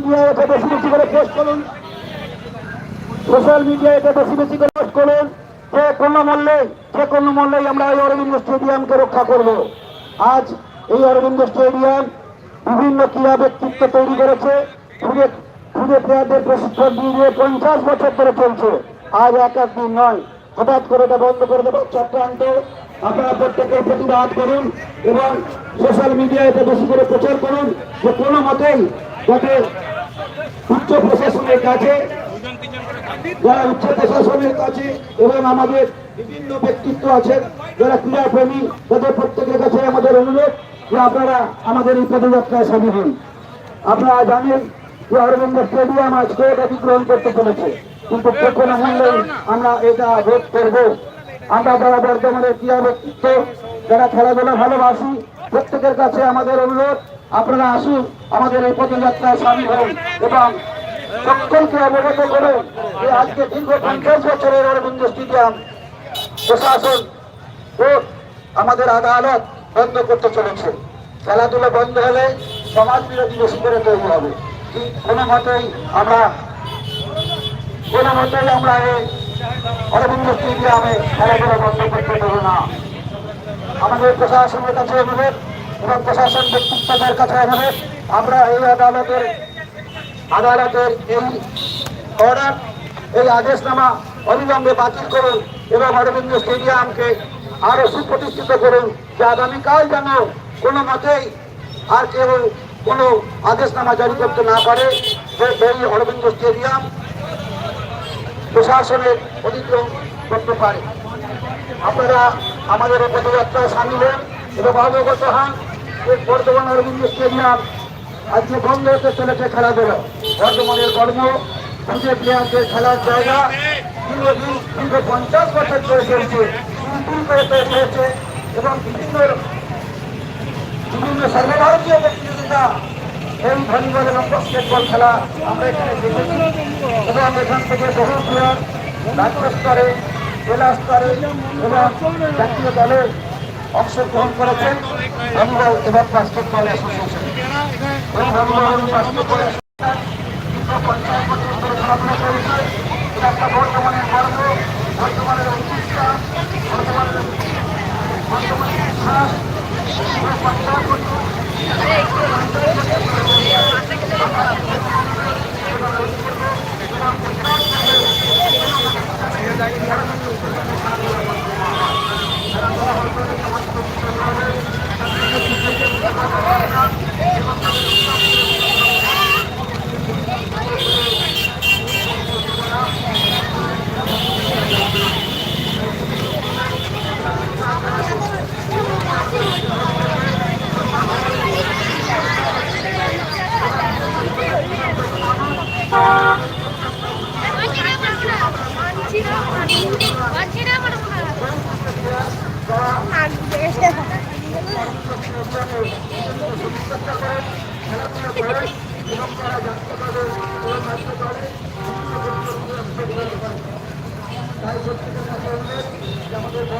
মিডিয়ায় এটা বেশি বেশি করে পোস্ট করুন। সোশ্যাল মিডিয়ায় এটা বেশি বেশি করে পোস্ট করুন। যে কোনো যে কোনো আমরা এই অরবিন্দ স্টেডিয়ামকে রক্ষা করব। আজ এই অরবিন্দ স্টেডিয়াম বিভিন্ন ক্রীড়া ব্যক্তিত্ব তৈরি করেছে। প্লেয়ারদের প্রশিক্ষণ দিয়ে পঞ্চাশ বছর ধরে চলছে। আজ এক এক দিন নয়, হঠাৎ করে এটা বন্ধ করে দেবো। চক্রান্ত আপনারা প্রত্যেকের প্রতিবাদ করুন এবং সোশ্যাল মিডিয়ায় এটা বেশি করে প্রচার করুন। যে কোনো মতেই যাতে উচ্চ প্রশাসনের কাছে, যারা উচ্চ প্রশাসনের কাছে এবং আমাদের বিভিন্ন ব্যক্তিত্ব আছেন, যারা ক্রীড়াপ্রেমী, তাদের প্রত্যেকের কাছে আমাদের অনুরোধ যে আপনারা আমাদের এই পদযাত্রায় সামিল হন। আপনারা জানেন যে অরবিন্দ স্টেডিয়াম আজকে এটা বিগ্রহণ করতে চলেছে। কিন্তু কোনো মূল্যেই আমরা এটা রোধ করব। আমরা যারা বর্তমানের ক্রীড়া ব্যক্তিত্ব, যারা খেলাধুলা ভালোবাসি, প্রত্যেকের কাছে আমাদের অনুরোধ আপনারা আসুন, আমাদের এই পদযাত্রায় সামিল হন এবং সকলকে অবগত করে যে আজকে দীর্ঘ পঞ্চাশ বছরের অরবিন্দ স্টেডিয়াম প্রশাসন ও আমাদের আদালত বন্ধ করতে চলেছে। খেলাধুলা বন্ধ হলে সমাজ বিরোধী বেশি করে তৈরি হবে। কোনো মতেই আমরা, কোনো মতেই আমরা এই অরবিন্দ স্টেডিয়ামে খেলাধুলা বন্ধ করতে দেবো না। আমাদের প্রশাসনের কাছে অনুরোধ এবং প্রশাসন ব্যক্তিত্বদের কাছে অনুরোধ আমরা এই আদালতের আদালতের এই অর্ডার এই আদেশনামা অবিলম্বে বাতিল করুন এবং অরবিন্দ স্টেডিয়ামকে আরও সুপ্রতিষ্ঠিত করুন যে আগামীকাল যেন কোনো মতেই আর কেউ কোনো আদেশনামা জারি করতে না পারে। যে এই অরবিন্দ স্টেডিয়াম প্রশাসনের অধিগ্রহণ করতে পারে। আপনারা আমাদের পদযাত্রায় সামিল হন এবং অবগত হন। যে বর্তমান অরবিন্দ স্টেডিয়াম আজকে বন্ধ হতে চলেছে খেলাধুলা। বর্তমানের কর্ম, খুঁজে প্লেয়ারদের খেলার জায়গা। দীর্ঘ পঞ্চাশ বছর ধরে চলছে তিন করে তৈরি হয়েছে এবং বিভিন্ন বিভিন্ন সর্বভারতীয় প্রতিযোগিতা এই ভলিবল এবং বাস্কেটবল খেলা আমরা এখানে দেখেছি। এবং এখান থেকে বহু প্লেয়ার রাজ্য স্তরে, জেলা স্তরে এবং জাতীয় দলে অংশগ্রহণ করেছেন। ভলিবল এবং বাস্কেটবল অ্যাসোসিয়েশন। এই দীর্ঘ পঞ্চাশ হবে না আছিস তো ঘুরে আসছি ঘুরে আসছি তাহলে সে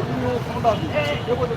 তুমি ও ক্ষমতা আছে। কে বলছো?